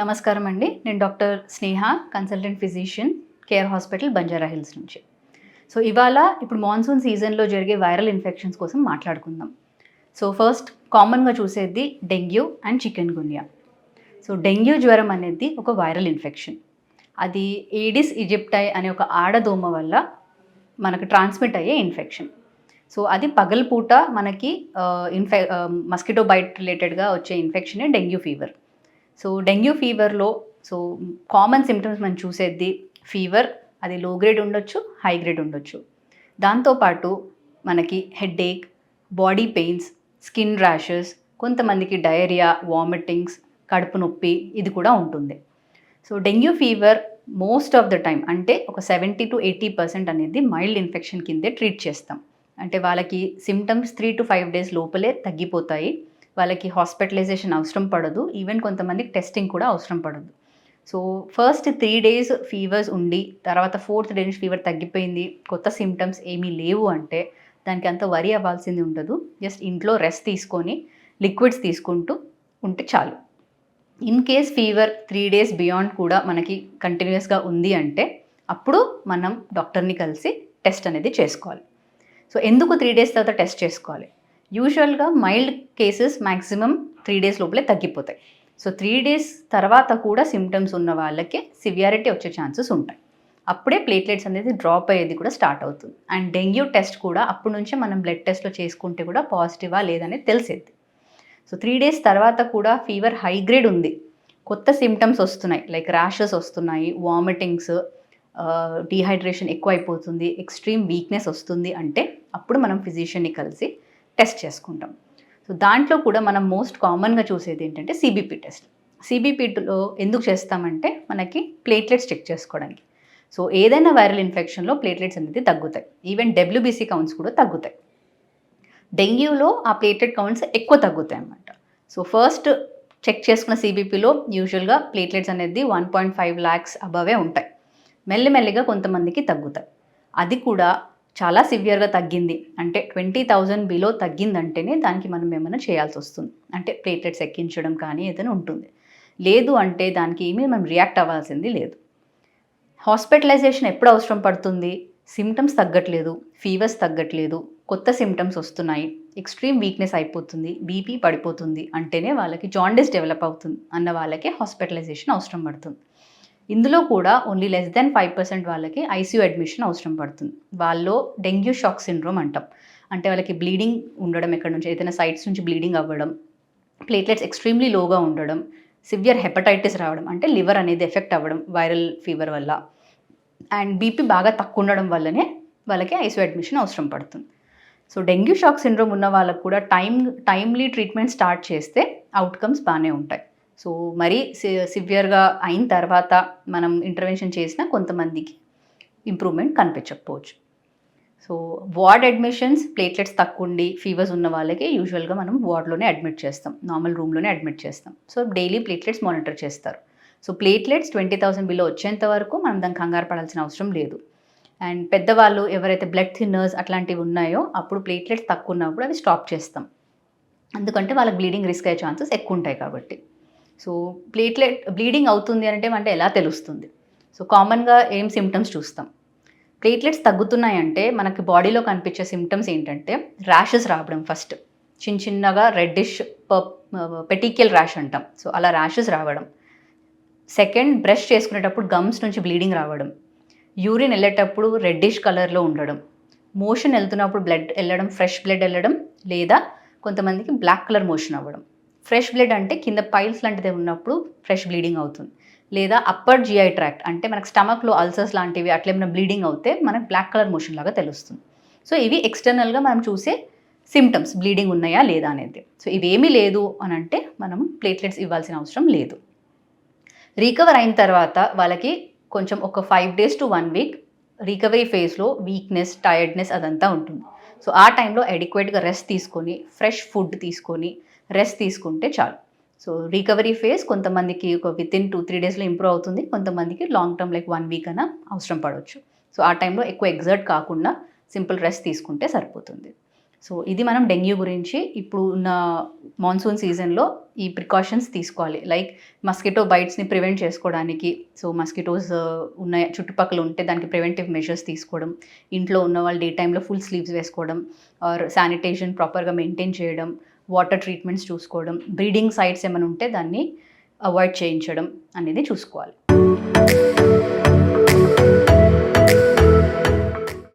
నమస్కారం అండి నేను doctor Sneha consultant physician care hospital Banjara Hills నుంచి. సో ఇవాళ ఇప్పుడు మాన్సూన్ సీజన్లో జరిగే వైరల్ ఇన్ఫెక్షన్స్ కోసం మాట్లాడుకుందాం. సో ఫస్ట్ కామన్గా చూసేది dengue and chikungunya so dengue జ్వరం అనేది ఒక వైరల్ ఇన్ఫెక్షన్. అది ఏడిస్ ఈజిప్టై అనే ఒక ఆడదోమ వల్ల మనకు ట్రాన్స్మిట్ అయ్యే ఇన్ఫెక్షన్. సో అది పగలపూట మనకి ఇన్ఫె మస్కిటో బైట్ రిలేటెడ్గా వచ్చే ఇన్ఫెక్షనే డెంగ్యూ ఫీవర్. సో డెంగ్యూ ఫీవర్లో సో కామన్ సిమ్టమ్స్ మనం చూసేది ఫీవర్ అది లో గ్రేడ్ ఉండొచ్చు హై గ్రేడ్ ఉండొచ్చు. దాంతోపాటు మనకి headache body pains skin rashes కొంతమందికి డయేరియా వామిటింగ్స్ కడుపు నొప్పి ఇది కూడా ఉంటుంది. So dengue fever most of the time అంటే ఒక సెవెంటీ టు ఎయిటీ పర్సెంట్ అనేది మైల్డ్ ఇన్ఫెక్షన్ కిందే ట్రీట్ చేస్తాం. అంటే వాళ్ళకి symptoms three to five days లోపలే తగ్గిపోతాయి. వాళ్ళకి హాస్పిటలైజేషన్ అవసరం పడదు. ఈవెన్ కొంతమందికి టెస్టింగ్ కూడా అవసరం పడదు. So first three days fevers ఉండి తర్వాత ఫోర్త్ డే నుంచి ఫీవర్ తగ్గిపోయింది. కొత్త సిమ్టమ్స్ ఏమీ లేవు అంటే దానికి అంత వరి అవ్వాల్సింది ఉండదు. జస్ట్ ఇంట్లో రెస్ట్ తీసుకొని లిక్విడ్స్ తీసుకుంటూ ఉంటే చాలు. In case fever three days beyond కూడా మనకి కంటిన్యూస్గా ఉంది అంటే అప్పుడు మనం డాక్టర్ని కలిసి టెస్ట్ అనేది చేసుకోవాలి. సో ఎందుకు త్రీ డేస్ తర్వాత టెస్ట్ చేసుకోవాలి? యూజువల్గా mild cases maximum three days లోపలే తగ్గిపోతాయి. సో త్రీ డేస్ తర్వాత కూడా సిమ్టమ్స్ ఉన్న వాళ్ళకి సివియారిటీ వచ్చే ఛాన్సెస్ ఉంటాయి. అప్పుడే ప్లేట్లెట్స్ అనేది డ్రాప్ అయ్యేది కూడా స్టార్ట్ అవుతుంది. అండ్ డెంగ్యూ టెస్ట్ కూడా అప్పటి నుంచే మనం బ్లడ్ టెస్ట్లో చేసుకుంటే కూడా పాజిటివా లేదనేది తెలిసేది. సో త్రీ డేస్ తర్వాత కూడా ఫీవర్ హై గ్రేడ్ ఉంది. కొత్త సిమ్టమ్స్ వస్తున్నాయి. లైక్ ర్యాషెస్ వస్తున్నాయి వామిటింగ్స్ డీహైడ్రేషన్ ఎక్కువ అయిపోతుంది ఎక్స్ట్రీమ్ వీక్నెస్ వస్తుంది అంటే అప్పుడు మనం ఫిజిషియన్ని కలిసి టెస్ట్ చేసుకుంటాం. సో దాంట్లో కూడా మనం మోస్ట్ కామన్గా చూసేది ఏంటంటే సిబిపి టెస్ట్. సిబిపిలో ఎందుకు చేస్తామంటే మనకి ప్లేట్లెట్స్ చెక్ చేసుకోవడానికి. సో ఏదైనా వైరల్ ఇన్ఫెక్షన్లో ప్లేట్లెట్స్ అనేది తగ్గుతాయి. ఈవెన్ డబ్ల్యూబీసీ కౌంట్స్ కూడా తగ్గుతాయి. డెంగ్యూలో ఆ ప్లేట్లెట్ కౌంట్స్ ఎక్కువ తగ్గుతాయి అన్నమాట. సో ఫస్ట్ చెక్ చేసుకున్న సిబిపిలో యూజువల్గా ప్లేట్లెట్స్ అనేది one point five lakhs above ఉంటాయి. మెల్లిమెల్లిగా కొంతమందికి తగ్గుతాయి. అది కూడా చాలా సివియర్గా తగ్గింది. అంటే ట్వంటీ థౌజండ్ బిలో తగ్గిందంటేనే దానికి మనం ఏమైనా చేయాల్సి వస్తుంది. అంటే ప్లేట్లెట్స్ ఎక్కించడం కానీ ఏదైనా ఉంటుంది. లేదు అంటే దానికి ఏమీ మనం రియాక్ట్ అవ్వాల్సింది లేదు. హాస్పిటలైజేషన్ ఎప్పుడు అవసరం పడుతుంది? సిమ్టమ్స్ తగ్గట్లేదు. ఫీవర్స్ తగ్గట్లేదు. కొత్త సిమ్టమ్స్ వస్తున్నాయి. ఎక్స్ట్రీమ్ వీక్నెస్ అయిపోతుంది. బీపీ పడిపోతుంది. అంటేనే వాళ్ళకి జాండిస్ డెవలప్ అవుతుంది. అన్న వాళ్ళకి హాస్పిటలైజేషన్ అవసరం పడుతుంది. ఇందులో కూడా only less than five percent వాళ్ళకి ఐసీయూ అడ్మిషన్ అవసరం పడుతుంది. వాళ్ళు డెంగ్యూ షాక్ సిండ్రోమ్ అంటాం. అంటే వాళ్ళకి బ్లీడింగ్ ఉండడం ఎక్కడి నుంచి ఏదైనా సైట్స్ నుంచి బ్లీడింగ్ అవ్వడం ప్లేట్లెట్స్ ఎక్స్ట్రీమ్లీ లోగా ఉండడం సివియర్ హెపటైటిస్ రావడం అంటే లివర్ అనేది ఎఫెక్ట్ అవ్వడం వైరల్ ఫీవర్ వల్ల. అండ్ బీపీ బాగా తక్కువ ఉండడం వల్లనే వాళ్ళకి ఐసీయూ అడ్మిషన్ అవసరం పడుతుంది. సో డెంగ్యూ షాక్ సిండ్రోమ్ ఉన్న వాళ్ళకు కూడా టైం టైమ్లీ ట్రీట్మెంట్ స్టార్ట్ చేస్తే అవుట్కమ్స్ బాగానే ఉంటాయి. సో మరీ సివియర్గా అయిన తర్వాత మనం ఇంటర్వెన్షన్ చేసినా కొంతమందికి ఇంప్రూవ్మెంట్ కనిపించకపోవచ్చు. సో వార్డ్ అడ్మిషన్స్ ప్లేట్లెట్స్ తక్కువ ఉండి ఫీవర్స్ ఉన్న వాళ్ళకి యూజువల్గా మనం వార్డ్లోనే అడ్మిట్ చేస్తాం. నార్మల్ రూమ్లోనే అడ్మిట్ చేస్తాం. సో డైలీ ప్లేట్లెట్స్ మానిటర్ చేస్తారు. So platelets twenty thousand below వచ్చేంత వరకు మనం దానికి కంగారు పడాల్సిన అవసరం లేదు. అండ్ పెద్దవాళ్ళు ఎవరైతే బ్లడ్ థిన్నర్స్ అట్లాంటివి ఉన్నాయో అప్పుడు ప్లేట్లెట్స్ తక్కువ ఉన్నప్పుడు అవి స్టాప్ చేస్తాం. ఎందుకంటే వాళ్ళకి బ్లీడింగ్ రిస్క్ అయ్యే ఛాన్సెస్ ఎక్కువ ఉంటాయి కాబట్టి. సో ప్లేట్లెట్ బ్లీడింగ్ అవుతుంది అంటే అంటే ఎలా తెలుస్తుంది? సో కామన్గా ఏం సిమ్టమ్స్ చూస్తాం? ప్లేట్లెట్స్ తగ్గుతున్నాయంటే మనకి బాడీలో కనిపించే సిమ్టమ్స్ ఏంటంటే ర్యాషెస్ రావడం ఫస్ట్ చిన్న చిన్నగా రెడ్డిష్ పెటిక్యల్ ర్యాష్ అంటాం. సో అలా ర్యాషెస్ రావడం. సెకండ్ బ్రష్ చేసుకునేటప్పుడు గమ్స్ నుంచి బ్లీడింగ్ రావడం. యూరిన్ వెళ్ళేటప్పుడు రెడ్డిష్ కలర్లో ఉండడం. మోషన్ వెళ్తున్నప్పుడు బ్లడ్ వెళ్ళడం ఫ్రెష్ బ్లడ్ వెళ్ళడం లేదా కొంతమందికి బ్లాక్ కలర్ మోషన్ అవ్వడం. ఫ్రెష్ బ్లడ్ అంటే కింద పైల్స్ లాంటిది ఉన్నప్పుడు ఫ్రెష్ బ్లీడింగ్ అవుతుంది. లేదా అప్పర్ జిఐ ట్రాక్ట్ అంటే మనకు స్టమక్లో అల్సర్స్ లాంటివి అట్లేమైనా బ్లీడింగ్ అవుతే మనకు బ్లాక్ కలర్ మోషన్ లాగా తెలుస్తుంది. సో ఇవి ఎక్స్టర్నల్గా మనం చూసే సిమ్టమ్స్ బ్లీడింగ్ ఉన్నాయా లేదా అనేది. సో ఇవేమీ లేదు అని అంటే మనం ప్లేట్లెట్స్ ఇవ్వాల్సిన అవసరం లేదు. రీకవర్ అయిన తర్వాత వాళ్ళకి కొంచెం ఒక five days to one week recovery ఫేజ్లో వీక్నెస్ టైర్డ్నెస్ అదంతా ఉంటుంది. సో ఆ టైంలో అడిక్వేట్గా రెస్ట్ తీసుకొని ఫ్రెష్ ఫుడ్ తీసుకొని రెస్ట్ తీసుకుంటే చాలు. సో రికవరీ ఫేజ్ కొంతమందికి ఒక విత్ ఇన్ టూ త్రీ డేస్లో ఇంప్రూవ్ అవుతుంది. కొంతమందికి long term like one week అయినా అవసరం పడవచ్చు. సో ఆ టైంలో ఎక్కువ ఎగ్జర్ట్ కాకుండా సింపుల్ రెస్ట్ తీసుకుంటే సరిపోతుంది. సో ఇది మనం డెంగ్యూ గురించి ఇప్పుడు ఉన్న మాన్సూన్ సీజన్లో ఈ ప్రికాషన్స్ తీసుకోవాలి. లైక్ మస్కిటో బైట్స్ని ప్రివెంట్ చేసుకోవడానికి సో మస్కిటోస్ ఉన్న చుట్టుపక్కల ఉంటే దానికి ప్రివెంటివ్ మెజర్స్ తీసుకోవడం ఇంట్లో ఉన్న వాళ్ళు డే టైంలో ఫుల్ స్లీవ్స్ వేసుకోవడం ఆర్ శానిటేషన్ ప్రాపర్గా మెయింటైన్ చేయడం వాటర్ ట్రీట్మెంట్స్ చూసుకోవడం బ్రీడింగ్ సైట్స్ ఏమైనా ఉంటే దాన్ని అవాయిడ్ చేయించడం అనేది చూసుకోవాలి.